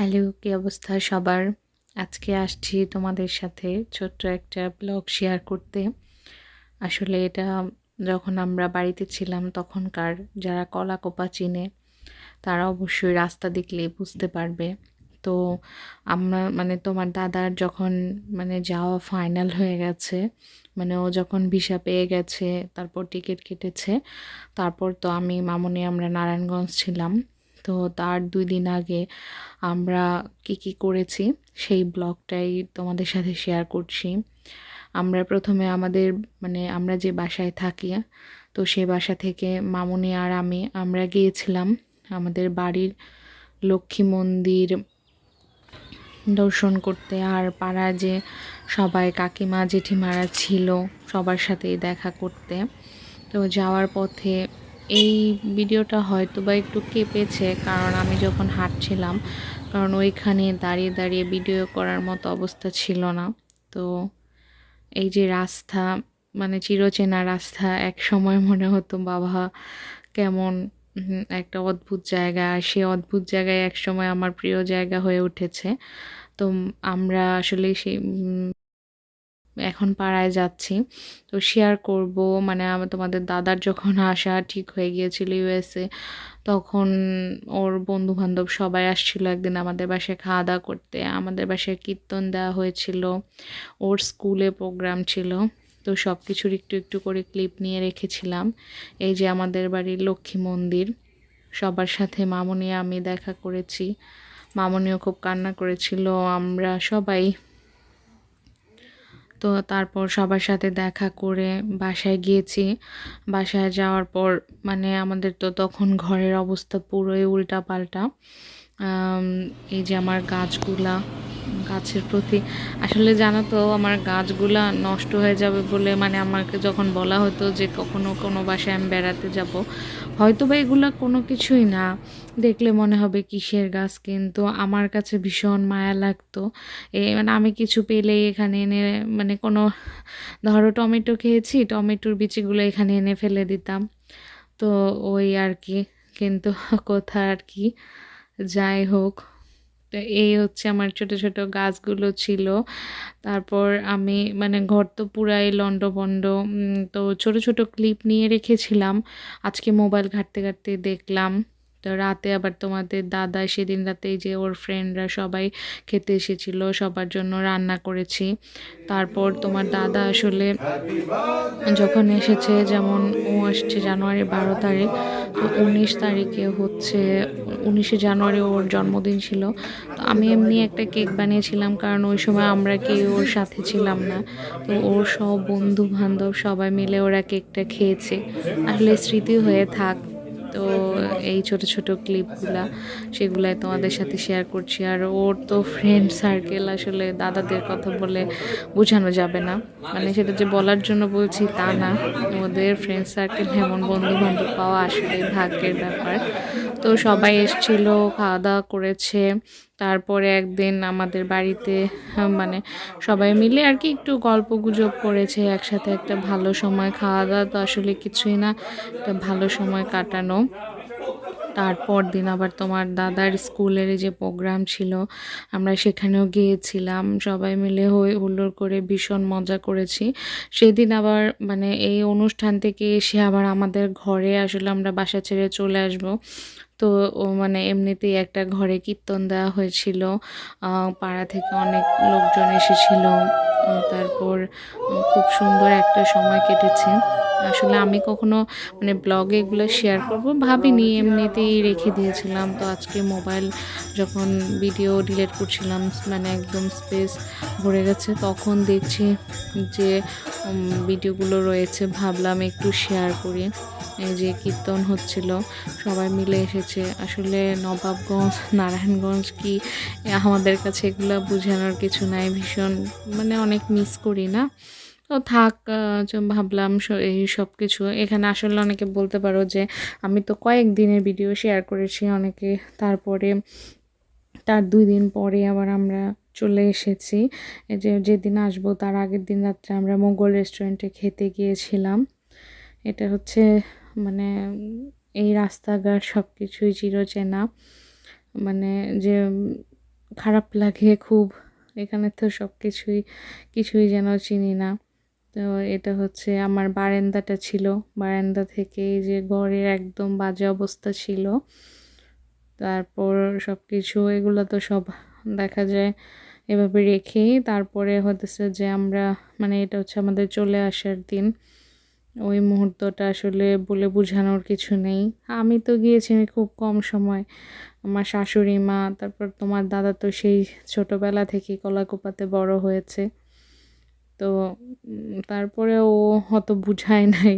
Hello, কি অবস্থা সবার? আজকে আসছি তোমাদের সাথে ছোট্ট একটা ব্লগ শেয়ার করতে। আসলে এটা যখন আমরা বাড়িতে ছিলাম তখনকার যারা কলা কোপা চিনে, তারা অবশ্যই রাস্তা দেখলে বুঝতে পারবে। তো আমরা মানে তোমার দাদার যখন মানে যাওয়া ফাইনাল হয়ে গেছে মানে ও যখন ভিসা পেয়ে গেছে, তারপর টিকিট কেটেছে, তারপর তো আমি, মামনি আমরা নারায়ণগঞ্জ ছিলাম। তো তার দুই দিন আগে আমরা কি কি করেছি, সেই ব্লগটাই তোমাদের সাথে শেয়ার করছি। আমরা প্রথমে আমাদের মানে আমরা যে বাসায় থাকি, তো সে বাসা থেকে মামুনি আর আমি, আমরা গিয়েছিলাম আমাদের বাড়ির লক্ষ্মী মন্দির দর্শন করতে। আর পাড়ায় যে সবাই কাকিমা, জেঠিমারা ছিল সবার সাথেই দেখা করতে। তো যাওয়ার পথে এই ভিডিওটা হয়তো বা একটু কেঁপেছে, কারণ আমি যখন হাঁটছিলাম, কারণ ওইখানে দাঁড়িয়ে দাঁড়িয়ে ভিডিও করার মতো অবস্থা ছিল না। তো এই যে রাস্তা মানে চিরচেনা রাস্তা, এক সময় মনে হতো, বাবা, কেমন একটা অদ্ভুত জায়গা। সে অদ্ভুত জায়গায় এক সময় আমার প্রিয় জায়গা হয়ে উঠেছে। তো আমরা আসলে সেই এখন পাড়ায় যাচ্ছি। তো শেয়ার করব মানে আমার, তোমাদের দাদার যখন আসা ঠিক হয়ে গিয়েছিল ইউএসএ তখন ওর বন্ধু বান্ধব সবাই আসছিল একদিন আমাদের বাসায় খাওয়া দাওয়া করতে। আমাদের বাসায় কীর্তন দেওয়া হয়েছিল, ওর স্কুলে প্রোগ্রাম ছিল। তো সব কিছুর একটু একটু করে ক্লিপ নিয়ে রেখেছিলাম। এই যে আমাদের বাড়ির লক্ষ্মী মন্দির, সবার সাথে মামনি আমি দেখা করেছি। মামনিও খুব কান্না করেছিল, আমরা সবাই তো তারপর সবার সাথে দেখা করে বাসায় গিয়েছি। বাসায় যাওয়ার পর মানে আমাদের তো তখন ঘরের অবস্থা পুরোই উল্টা পাল্টা এই যে আমার গাছগুলা গাছের প্রতি। আসলে জানো তো, আমার গাছগুলা নষ্ট হয়ে যাবে বলে মানে আমাকে যখন বলা হতো যে কখনো কোনো বাসায় আমি বেড়াতে যাব হয়তো বা এগুলো কোনো কিছুই না। দেখলে মনে হবে কিসের গাছ কিন্তু আমার কাছে ভীষণ মায়া লাগতো। এ মানে আমি কিছু পেলেই এখানে এনে মানে কোনো, ধরো টমেটো খেয়েছি, টমেটোর বিচিগুলো এখানে এনে ফেলে দিতাম। তো ওই আর কি, কিন্তু কোথা আর কি, যাই হোক। এই হচ্ছে আমার ছোট ছোট গাছগুলো ছিল। তারপর আমি মানে ঘর তো পুরাই লন্ডবন্ড তো ছোট ছোট ক্লিপ নিয়ে রেখেছিলাম। আজকে মোবাইল ঘাটতে ঘাটতে দেখলাম। তো রাতে আবার তোমাদের দাদা সেদিন রাতেই যে ওর ফ্রেন্ডরা সবাই খেতে এসেছিল, সবার জন্য রান্না করেছি। তারপর তোমার দাদা আসলে যখন এসেছে, যেমন ও আসছে জানুয়ারি বারো তারিখ, তো উনিশ তারিখে হচ্ছে, উনিশে জানুয়ারি ওর জন্মদিন ছিল। তো আমি এমনি একটা কেক বানিয়েছিলাম, কারণ ওই সময় আমরা কেউ ওর সাথে ছিলাম না। তো ওর সব বন্ধু বান্ধব সবাই মিলে ওরা কেকটা খেয়েছে। আসলে স্মৃতি হয়ে থাক। তো এই ছোট ছোট ক্লিপগুলা সেগুলাই তোমাদের সাথে শেয়ার করছি। আর ওর তো ফ্রেন্ড সার্কেল আসলে দাদাদের কথা বলে বোঝানো যাবে না। মানে সেটা যে বলার জন্য বলছি তা না। ওদের ফ্রেন্ড সার্কেল এমন বন্ধু বান্ধব পাওয়া আসলে ভাগ্যের ব্যাপার। তো সবাই এসছিল খাওয়া দাওয়া করেছে। তারপরে একদিন আমাদের বাড়িতে মানে সবাই মিলে আর কি একটু গল্প গুজব করেছে একসাথে একটা ভালো সময়। খাওয়া দাওয়া তো আসলে কিছুই না, একটা ভালো সময় কাটানো। তারপর দিন আবার তোমার দাদার স্কুলের যে প্রোগ্রাম ছিল, আমরা সেখানেও গিয়েছিলাম। সবাই মিলে হই হুল্লোড় করে ভীষণ মজা করেছি। সেদিন আবার মানে এই অনুষ্ঠান থেকে এসে আবার আমাদের ঘরে আসলে আমরা বাসা ছেড়ে চলে আসব। তো মানে এমনিতেই একটা ঘরে কীর্তন দেওয়া হয়েছিল। পাড়া থেকে অনেক লোকজন এসেছিল। তারপর খুব সুন্দর একটা সময় কেটেছে। আসলে আমি কখনো মানে ব্লগে এগুলো শেয়ার করব ভাবিনি, এমনিতেই রেখে দিয়েছিলাম। তো আজকে মোবাইল যখন ভিডিও ডিলিট করছিলাম মানে একদম স্পেস ভরে গেছে, তখন দেখছি যে ভিডিওগুলো রয়েছে। ভাবলাম একটু শেয়ার করি। এই যে কীর্তন হচ্ছিল, সবাই মিলে এসেছে। আসলে নবাবগঞ্জ, নারায়ণগঞ্জ কি, আমাদের কাছে এগুলো বোঝানোর কিছু নাই। ভীষণ মানে অনেক মিস করি না। তো থাক ভাবলাম এই সব কিছু এখানে আসলে অনেকে বলতে পারো যে, আমি তো কয়েক দিনের ভিডিও শেয়ার করেছি অনেকে। তারপরে, তার দুই দিন পরে আবার আমরা চলে এসেছি। যে যেদিন আসব, তার আগের দিন রাত্রে আমরা মোগল রেস্টুরেন্টে খেতে গিয়েছিলাম। এটা হচ্ছে মানে এই রাস্তাঘাট সব কিছুই চিরচেনা। মানে যে খারাপ লাগে খুব, এখানে তো সব কিছুই কিছুই যেন চিনি না। তো এটা হচ্ছে আমার বারান্দাটা ছিল। বারান্দা থেকে যে ঘরের একদম বাজে অবস্থা ছিল। তারপর সব কিছু এগুলো তো সব দেখা যায় এভাবে রেখেই। তারপরে হতেছে যে আমরা মানে এটা হচ্ছে আমাদের চলে আসার দিন। ওই মুহূর্তটা আসলে বলে বোঝানোর কিছু নেই। আমি তো গিয়েছি খুব কম সময়। আমার শাশুড়ি মা, তারপর তোমার দাদা তো সেই ছোটোবেলা থেকেই কলাকুপাতে বড় হয়েছে। তো তারপরে ও অত বুঝায় নাই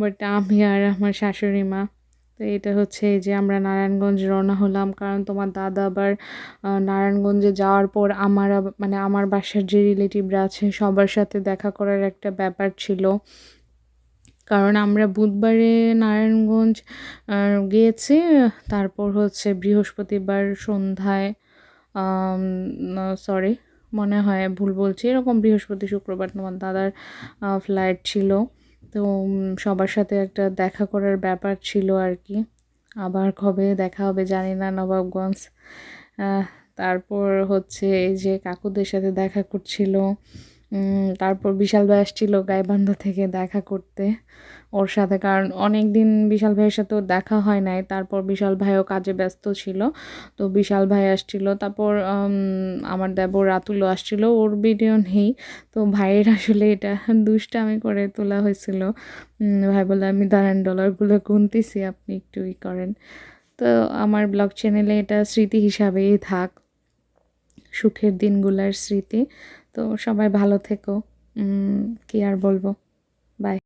বাট আমি আর আমার শাশুড়ি মা। তো এটা হচ্ছে যে আমরা নারায়ণগঞ্জ রওনা হলাম, কারণ তোমার দাদা আবার নারায়ণগঞ্জে যাওয়ার পর আমার মানে আমার বাসার যে রিলেটিভরা আছে, সবার সাথে দেখা করার একটা ব্যাপার ছিল। কারণ আমরা বুধবারে নারায়ণগঞ্জ গিয়েছি, তারপর হচ্ছে বৃহস্পতিবার সন্ধ্যায় সরি মনে হয় ভুল বলছি, এরকম বৃহস্পতি, শুক্রবার তোমার দাদার ফ্লাইট ছিল। তো সবার সাথে একটা দেখা করার ব্যাপার ছিল আর কি। আবার কবে দেখা হবে জানি না নবাবগঞ্জ। তারপর হচ্ছে এই যে কাকুদের সাথে দেখা করছিল তারপর বিশাল ভাই আসছিল গাইবান্ধা থেকে দেখা করতে ওর সাথে, কারণ অনেক দিন বিশাল ভাইয়ের সাথে দেখা হয় নাই। তারপর বিশাল ভাইও কাজে ব্যস্ত ছিল। তো বিশাল ভাই আসছিল, তারপর আমার দেবর রাতুলও আসছিল, ওর ভিডিও নেই। তো ভাইয়ের আসলে এটা দুষ্টামি করে তোলা হয়েছিল। ভাই বলে আমি দাঁড়ান ডলারগুলো গুনতেছি, আপনি একটু ই করেন। তো আমার ব্লগ চ্যানেলে এটা স্মৃতি হিসাবেই থাক, সুখের দিনগুলার স্মৃতি। তো সবাই ভালো থেকো। কি আর বলব? বাই